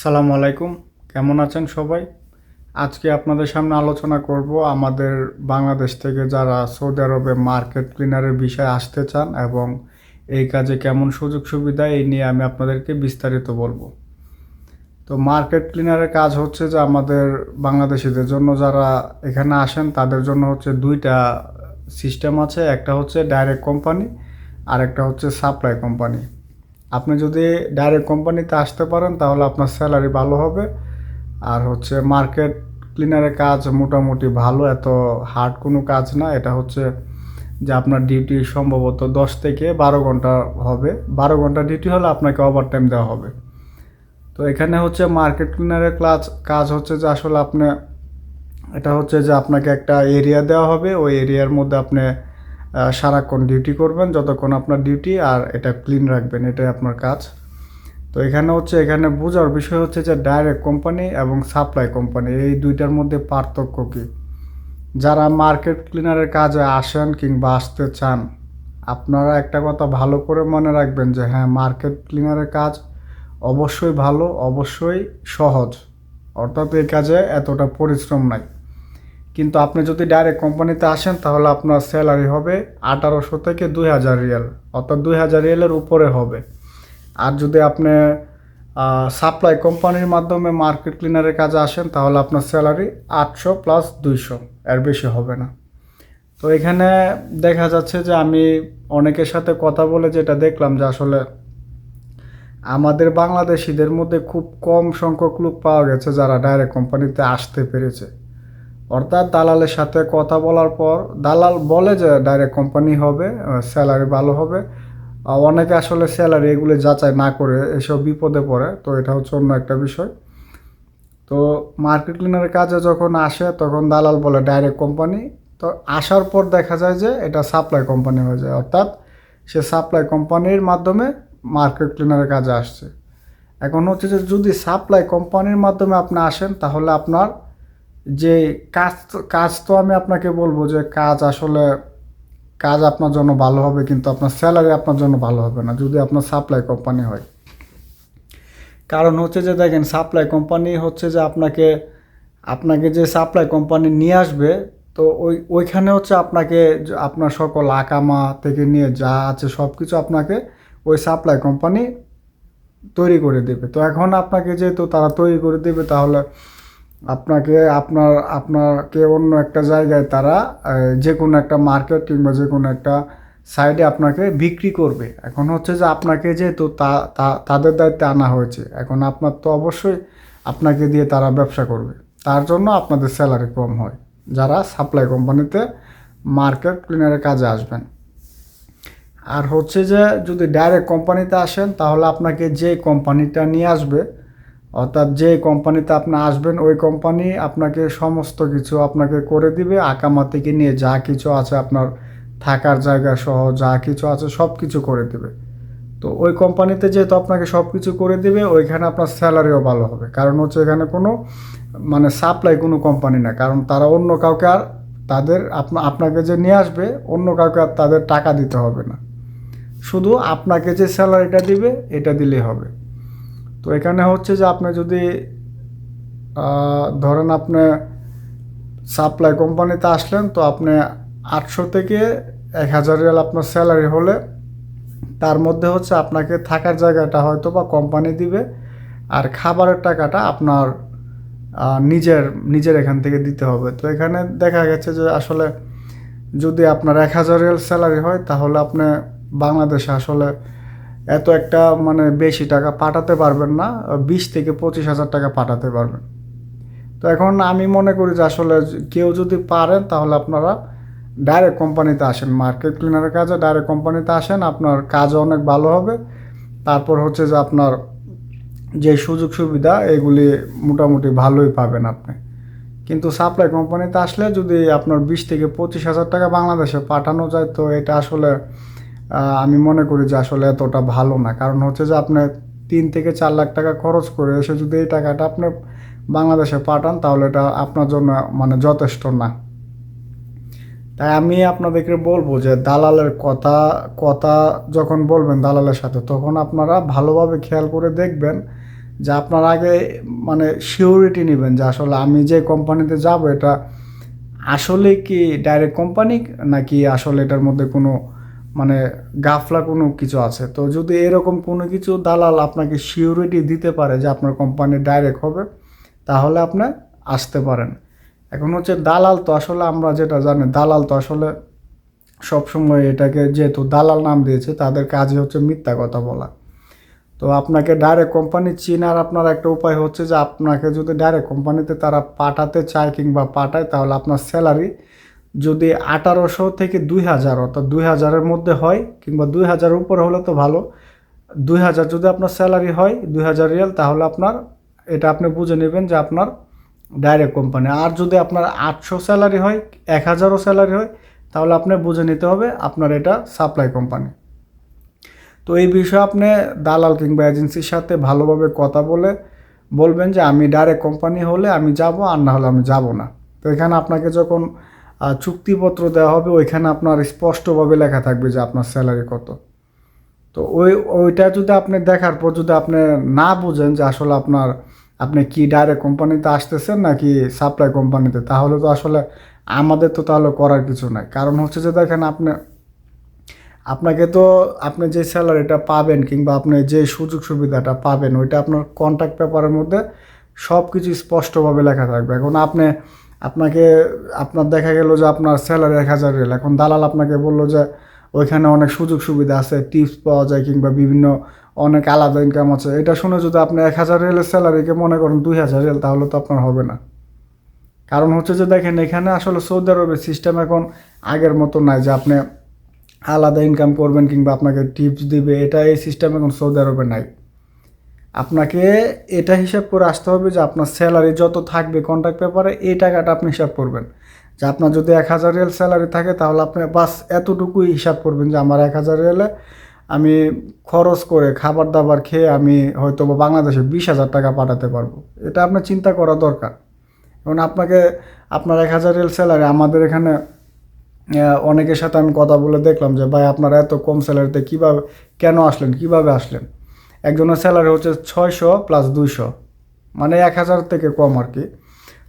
সালামু আলাইকুম। কেমন আছেন সবাই? আজকে আপনাদের সামনে আলোচনা করব আমাদের বাংলাদেশ থেকে যারা সৌদি আরবে মার্কেট ক্লিনারের বিষয়ে আসতে চান এবং এই কাজে কেমন সুযোগ সুবিধা, এই নিয়ে আমি আপনাদেরকে বিস্তারিত বলব। তো মার্কেট ক্লিনারের কাজ হচ্ছে যে আমাদের বাংলাদেশিদের জন্য যারা এখানে আসেন, তাদের জন্য হচ্ছে দুইটা সিস্টেম আছে। একটা হচ্ছে ডাইরেক্ট কোম্পানি আর একটা হচ্ছে সাপ্লাই কোম্পানি। আপনি যদি ডাইরেক্ট কোম্পানিতে আসতে পারেন, তাহলে আপনার স্যালারি ভালো হবে। আর হচ্ছে মার্কেট ক্লিনারের কাজ মোটামুটি ভালো, এত হার্ড কোনো কাজ না। এটা হচ্ছে যে আপনার ডিউটি সম্ভবত দশ থেকে বারো ঘণ্টা হবে। বারো ঘণ্টা ডিউটি হলে আপনাকে ওভার টাইম দেওয়া হবে। তো এখানে হচ্ছে মার্কেট ক্লিনারের ক্লাস কাজ হচ্ছে যে আসলে আপনি, এটা হচ্ছে যে আপনাকে একটা এরিয়া দেওয়া হবে। ওই এরিয়ার মধ্যে আপনি সারাক্ষণ ডিউটি করবেন, যতক্ষণ আপনার ডিউটি আর এটা ক্লিন রাখবেন, এটাই আপনার কাজ। তো এখানে হচ্ছে, এখানে বোঝার বিষয় হচ্ছে যে ডাইরেক্ট কোম্পানি এবং সাপ্লাই কোম্পানি এই দুইটার মধ্যে পার্থক্য কী? যারা মার্কেট ক্লিনারের কাজে আসেন কিংবা আসতে চান, আপনারা একটা কথা ভালো করে মনে রাখবেন যে হ্যাঁ মার্কেট ক্লিনারের কাজ অবশ্যই ভালো, অবশ্যই সহজ। অর্থাৎ এই কাজে এতটা পরিশ্রম নাই। কিন্তু আপনি যদি ডাইরেক্ট কোম্পানিতে আসেন, তাহলে আপনার স্যালারি হবে আঠারোশো থেকে দুই হাজার রিয়াল, অর্থাৎ দুই হাজার রিয়ালের উপরে হবে। আর যদি আপনি সাপ্লাই কোম্পানির মাধ্যমে মার্কেট ক্লিনারের কাজে আসেন, তাহলে আপনার স্যালারি আটশো প্লাস দুইশো, এর বেশি হবে না। তো এখানে দেখা যাচ্ছে যে আমি অনেকের সাথে কথা বলে যেটা দেখলাম যে আসলে আমাদের বাংলাদেশিদের মধ্যে খুব কম সংখ্যক লোক পাওয়া গেছে যারা ডাইরেক্ট কোম্পানিতে আসতে পেরেছে। অর্থাৎ দালালের সাথে কথা বলার পর, দালাল বলে যে ডাইরেক্ট কোম্পানি হবে স্যালারি ভালো হবে। অনেকে আসলে স্যালারি এগুলো যাচাই না করে এসব বিপদে পড়ে, তো এটা হচ্ছে অন্য একটা বিষয়। তো মার্কেট ক্লিনারের কাজে যখন আসে, তখন দালাল বলে ডাইরেক্ট কোম্পানি তো আসার পর দেখা যায় যে এটা সাপ্লাই কোম্পানি হয়ে যায়। অর্থাৎ সে সাপ্লাই কোম্পানির মাধ্যমে মার্কেট ক্লিনারের কাজে আসছে। এখন হচ্ছে যে যদি সাপ্লাই কোম্পানির মাধ্যমে আপনি আসেন, তাহলে আপনার যে কাজ কাজ তো আমি আপনাকে বলব যে কাজ আসলে কাজ আপনার জন্য ভালো হবে, কিন্তু আপনার স্যালারি আপনার জন্য ভালো হবে না, যদি আপনার সাপ্লাই কোম্পানি হয়। কারণ হচ্ছে যে দেখেন সাপ্লাই কোম্পানি হচ্ছে যে আপনাকে আপনাকে যে সাপ্লাই কোম্পানি নিয়ে আসবে, তো ওই, ওইখানে হচ্ছে আপনাকে আপনার সকল আকামা থেকে নিয়ে যা আছে সব কিছু আপনাকে ওই সাপ্লাই কোম্পানি তৈরি করে দেবে। তো এখন আপনাকে যেহেতু তারা তৈরি করে দেবে, তাহলে আপনাকে, আপনার, আপনাকে অন্য একটা জায়গায় তারা যে কোনো একটা মার্কেট কিংবা যে কোনো একটা সাইডে আপনাকে বিক্রি করবে। এখন হচ্ছে যে আপনাকে যেহেতু তা তাদের দায়িত্বে আনা হয়েছে, এখন আপনার তো অবশ্যই আপনাকে দিয়ে তারা ব্যবসা করবে। তার জন্য আপনাদের স্যালারি কম হয়, যারা সাপ্লাই কোম্পানিতে মার্কেট ক্লিনারের কাজে আসবেন। আর হচ্ছে যে যদি ডাইরেক্ট কোম্পানিতে আসেন, তাহলে আপনাকে যে কোম্পানিটা নিয়ে আসবে অর্থাৎ যে কোম্পানিতে আপনি আসবেন, ওই কোম্পানি আপনাকে সমস্ত কিছু আপনাকে করে দিবে, আকামা থেকে নিয়ে যা কিছু আছে আপনার থাকার জায়গা সহ যা কিছু আছে সব কিছু করে দিবে। তো ওই কোম্পানিতে যেহেতু আপনাকে সব কিছু করে দিবে, ওইখানে আপনার স্যালারিও ভালো হবে। কারণ হচ্ছে এখানে কোনো মানে সাপ্লাই কোনো কোম্পানি না। কারণ তারা অন্য কাউকে আর তাদের আপনা, আপনাকে যে নিয়ে আসবে, অন্য কাউকে আর তাদের টাকা দিতে হবে না। শুধু আপনাকে যে স্যালারিটা দিবে, এটা দিলেই হবে। তো এখানে হচ্ছে যে আপনি যদি ধরেন আপনি সাপ্লাই কোম্পানিতে আসলেন, তো আপনি আটশো থেকে এক হাজার রিয়াল আপনার স্যালারি হলে, তার মধ্যে হচ্ছে আপনাকে থাকার জায়গাটা হয়তো বা কোম্পানি দিবে, আর খাবারের টাকাটা আপনার নিজের নিজের এখান থেকে দিতে হবে। তো এখানে দেখা গেছে যে আসলে যদি আপনার এক হাজার রিয়াল স্যালারি হয়, তাহলে আপনি বাংলাদেশে আসলে এত একটা মানে বেশি টাকা পাঠাতে পারবেন না, বিশ থেকে পঁচিশ হাজার টাকা পাঠাতে পারবেন। তো এখন আমি মনে করি যে আসলে কেউ যদি পারেন তাহলে আপনারা ডাইরেক্ট কোম্পানিতে আসেন মার্কেট ক্লিনারের কাজে ডাইরেক্ট কোম্পানিতে আসেন, আপনার কাজও অনেক ভালো হবে। তারপর হচ্ছে যে আপনার যে সুযোগ সুবিধা, এগুলি মোটামুটি ভালোই পাবেন আপনি। কিন্তু সাপ্লাই কোম্পানিতে আসলে যদি আপনার বিশ থেকে পঁচিশ হাজার টাকা বাংলাদেশে পাঠানো যায়, তো এটা আসলে আমি মনে করি যে আসলে এতটা ভালো না। কারণ হচ্ছে যে আপনি তিন থেকে চার লাখ টাকা খরচ করে এসে যদি এই টাকাটা আপনি বাংলাদেশে পাঠান, তাহলে এটা আপনার জন্য মানে যথেষ্ট না। তাই আমি আপনাদেরকে বলব যে দালালের কথা কথা যখন বলবেন দালালের সাথে, তখন আপনারা ভালোভাবে খেয়াল করে দেখবেন যে আপনার আগে মানে সিওরিটি নেবেন যে আসলে আমি যে কোম্পানিতে যাব, এটা আসলে কি ডাইরেক্ট কোম্পানি নাকি আসলে এটার মধ্যে কোনো মানে গাফলা কোনো কিছু আছে। তো যদি এরকম কোনো কিছু দালাল আপনাকে সিওরিটি দিতে পারে যে আপনার কোম্পানি ডাইরেক্ট হবে, তাহলে আপনি আসতে পারেন। এখন হচ্ছে দালাল তো আসলে আমরা যেটা জানি, দালাল তো আসলে সবসময় এটাকে যেহেতু দালাল নাম দিয়েছে, তাদের কাজই হচ্ছে মিথ্যা কথা বলা। তো আপনাকে ডাইরেক্ট কোম্পানি চিনার আপনার একটা উপায় হচ্ছে যে আপনাকে যদি ডাইরেক্ট কোম্পানিতে তারা পাঠাতে চায় কিংবা পাঠায়, তাহলে আপনার স্যালারি যদি আঠারোশো থেকে দুই হাজার, অর্থাৎ দুই হাজারের মধ্যে হয়, কিংবা দুই হাজারের উপরে হলে তো ভালো। দুই হাজার যদি আপনার স্যালারি হয়, দুই হাজার রিয়াল তাহলে আপনার, এটা আপনি বুঝে নেবেন যে আপনার ডাইরেক্ট কোম্পানি আর যদি আপনার আটশো স্যালারি হয়, এক হাজারও স্যালারি হয়, তাহলে আপনি বুঝে নিতে হবে আপনার এটা সাপ্লাই কোম্পানি তো এই বিষয়ে আপনি দালাল কিংবা এজেন্সির সাথে ভালোভাবে কথা বলে বলবেন যে আমি ডাইরেক্ট কোম্পানি হলে আমি যাব, আর না হলে আমি যাব না। তো এখানে আপনাকে যখন চুক্তিপত্র দেওয়া হবে, ওইখানে আপনার স্পষ্টভাবে লেখা থাকবে যে আপনার স্যালারি কত। তো ওই, ওইটা যদি আপনি দেখার পর যদি আপনি না বুঝেন যে আসলে আপনার, আপনি কি ডাইরেক্ট কোম্পানিতে আসতেছেন নাকি সাপ্লাই কোম্পানিতে তাহলে তো আসলে আমাদের তো তাহলে করার কিছু নাই। কারণ হচ্ছে যে দেখেন আপনি, আপনাকে তো আপনি যে স্যালারিটা পাবেন কিংবা আপনি যে সুযোগ সুবিধাটা পাবেন, ওইটা আপনার কন্ট্যাক্ট পেপারের মধ্যে সব কিছু স্পষ্টভাবে লেখা থাকবে। এখন আপনি আপনাকে, আপনার দেখা গেল যে আপনার স্যালারি এক হাজার রেল এখন দালাল আপনাকে বলল যে ওইখানে অনেক সুযোগ সুবিধা আছে টিপস পাওয়া যায় কিংবা বিভিন্ন অনেক আলাদা ইনকাম আছে। এটা শুনে যদি আপনি এক হাজার রেলের স্যালারিকে মনে করেন দুই হাজার রেল তাহলে তো আপনার হবে না। কারণ হচ্ছে যে দেখেন, এখানে আসলে সৌদি আরবের সিস্টেম এখন আগের মতো নাই যে আপনি আলাদা ইনকাম করবেন কিংবা আপনাকে টিপস দিবে। এটা এই সিস্টেম এখন সৌদি আরবে নাই। আপনাকে এটা হিসাব করে আসতে হবে যে আপনার স্যালারি যত থাকবে কন্ট্রাক্ট পেপারে এই টাকাটা আপনি হিসাব করবেন। যে আপনার যদি এক হাজার রিয়াল স্যালারি থাকে, তাহলে আপনি বাস এতটুকুই হিসাব করবেন যে আমার এক হাজার রিয়ালে আমি খরচ করে খাবার দাবার খেয়ে আমি হয়তো বা বাংলাদেশে বিশ হাজার টাকা পাঠাতে পারব। এটা আপনার চিন্তা করা দরকার। এবং আপনাকে, আপনার এক হাজার রিয়াল স্যালারি আমাদের এখানে অনেকের সাথে আমি কথা বলে দেখলাম যে, ভাই, আপনারা এত কম স্যালারিতে কীভাবে, কেন আসলেন? কীভাবে আসলেন? একজনের স্যালারি হচ্ছে ছয়শো প্লাস দুইশো। মানে এক হাজার থেকে কম আর কি।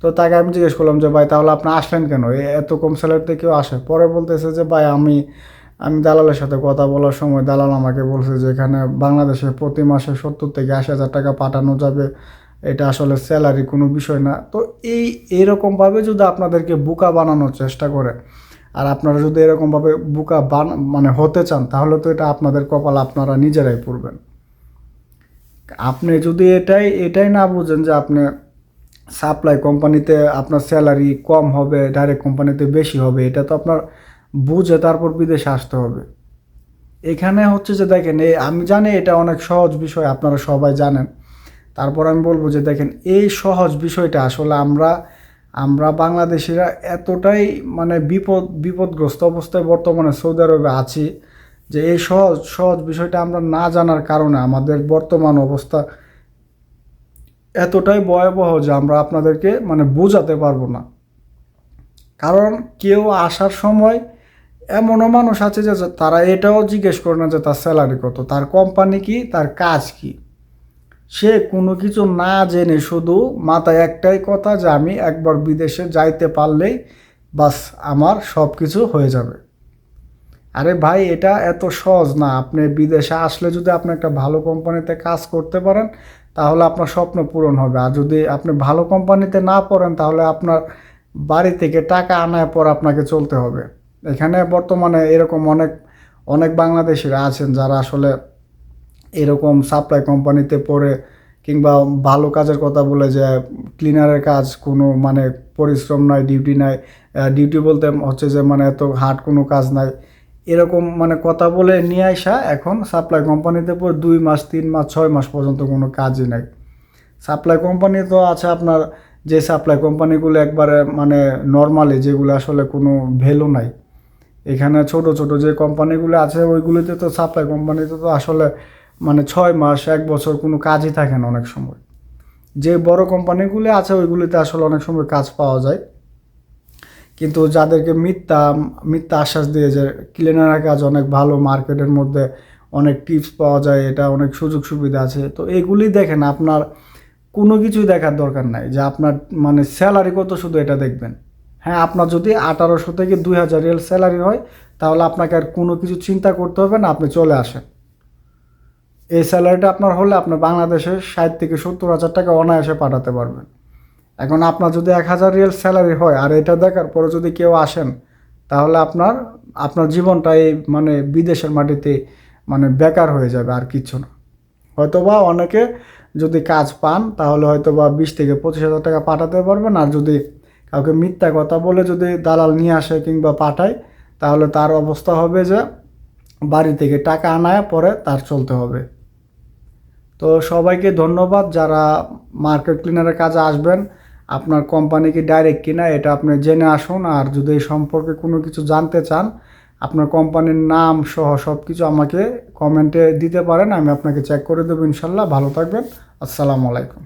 তো তাকে আমি জিজ্ঞেস করলাম যে, ভাই, তাহলে আপনি আসলেন কেন? এত কম স্যালারিতে কেউ আসে? পরে বলতেছে যে, ভাই, আমি আমি দালালের সাথে কথা বলার সময় দালাল আমাকে বলছে যে, এখানে বাংলাদেশে প্রতি মাসে সত্তর থেকে আশি হাজার টাকা পাঠানো যাবে। এটা আসলে স্যালারি কোনো বিষয় না। তো এই, এরকমভাবে যদি আপনাদেরকে বুকা বানানোর চেষ্টা করে, আর আপনারা যদি এরকমভাবে বুকা বান মানে হতে চান, তাহলে তো এটা আপনাদের কপাল আপনারা নিজেরাই পড়বেন আপনি যদি এটাই এটাই না বুঝেন যে আপনি সাপ্লাই কোম্পানিতে আপনার স্যালারি কম হবে ডাইরেক্ট কোম্পানিতে বেশি হবে, এটা তো আপনার বুঝে তারপর বিদেশে আসতে হবে। এখানে হচ্ছে যে দেখেন এই আমি জানি এটা অনেক সহজ বিষয়, আপনারা সবাই জানেন। তারপর আমি বলব যে দেখেন, এই সহজ বিষয়টা আসলে আমরা আমরা বাংলাদেশিরা এতটাই মানে বিপদ, বিপদগ্রস্ত অবস্থায় বর্তমানে সৌদি আরবে আছি। যে এই সহজ সহজ বিষয়টা আমরা না জানার কারণে আমাদের বর্তমান অবস্থা এতটাই ভয়াবহ যে আমরা আপনাদেরকে মানে বোঝাতে পারব না। কারণ কেউ আসার সময় এমনও মানুষ আছে যে তারা এটাও জিজ্ঞেস করে না যে তার স্যালারি কত, তার কোম্পানি কি, তার কাজ কি। সে কোনো কিছু না জেনে শুধু মাথায় একটাই কথা যে আমি একবার বিদেশে যাইতে পারলেই বাস আমার সব কিছু হয়ে যাবে। আরে ভাই, এটা এত সহজ না। আপনি বিদেশে আসলে যদি আপনি একটা ভালো কোম্পানিতে কাজ করতে পারেন, তাহলে আপনার স্বপ্ন পূরণ হবে। আর যদি আপনি ভালো কোম্পানিতে না পড়েন, তাহলে আপনার বাড়ি থেকে টাকা আনার পর আপনাকে চলতে হবে। এখানে বর্তমানে এরকম অনেক অনেক বাংলাদেশিরা আছেন যারা আসলে এরকম সাপ্লাই কোম্পানিতে পড়ে কিংবা ভালো কাজের কথা বলে যে ক্লিনারের কাজ কোনো মানে পরিশ্রম নয় ডিউটি নাই। ডিউটি বলতে হচ্ছে যে মানে এত হার্ড কোনো কাজ নাই। এরকম মানে কথা বলে নিয়ে আসা এখন সাপ্লাই কোম্পানিতে পর দুই মাস, তিন মাস, ছয় মাস পর্যন্ত কোনো কাজই নাই। সাপ্লাই কোম্পানি তো আছে আপনার যে সাপ্লাই কোম্পানিগুলো একবারে মানে নর্মালি যেগুলো আসলে কোনো ভ্যালু নাই। এখানে ছোট ছোট যে কোম্পানিগুলো আছে, ওইগুলোতে তো সাপ্লাই কোম্পানিতে তো আসলে মানে ছয় মাস, এক বছর কোনো কাজই থাকে না অনেক সময়। যে বড় কোম্পানিগুলো আছে, ওইগুলিতে আসলে অনেক সময় কাজ পাওয়া যায়। কিন্তু যাদেরকে মিথ্যা মিথ্যা আশ্বাস দিয়ে যে ক্লিনারের কাজ অনেক ভালো মার্কেটের মধ্যে অনেক টিপস পাওয়া যায়, এটা অনেক সুযোগ সুবিধা আছে। তো এগুলি দেখেন, আপনার কোনো কিছুই দেখার দরকার নাই যে আপনার মানে স্যালারি কত শুধু এটা দেখবেন। হ্যাঁ আপনার যদি আঠারোশো থেকে দুই হাজার রিয়েল স্যালারি হয়, তাহলে আপনাকে আর কোনো কিছু চিন্তা করতে হবে না, আপনি চলে আসেন। এই স্যালারিটা আপনার হলে আপনি বাংলাদেশে ষাট থেকে সত্তর হাজার টাকা অনায়াসে পাঠাতে পারবেন। এখন আপনার যদি এক হাজার রিয়েল স্যালারি হয়, আর এটা দেখার পরে যদি কেউ আসেন, তাহলে আপনার আপনার জীবনটা এই মানে বিদেশের মাটিতে মানে বেকার হয়ে যাবে আর কিচ্ছু না। হয়তোবা অনেকে যদি কাজ পান, তাহলে হয়তো বা বিশ থেকে পঁচিশ হাজার টাকা পাঠাতে পারবেন। আর যদি কাউকে মিথ্যা কথা বলে যদি দালাল নিয়ে আসে কিংবা পাঠায়, তাহলে তার অবস্থা হবে যে বাড়ি থেকে টাকা আনায় পরে তার চলতে হবে। তো সবাইকে ধন্যবাদ। যারা মার্কেট ক্লিনারের কাজে আসবেন আপনার কোম্পানি কি ডাইরেক্ট কিনা এটা আপনি জেনে আসুন। আর যদি এই সম্পর্কে কোনো কিছু জানতে চান, আপনার কোম্পানির নাম সহ সব কিছু আমাকে কমেন্টে দিতে পারেন, আমি আপনাকে চেক করে দেবো ইনশাল্লাহ। ভালো থাকবেন। আসসালামু আলাইকুম।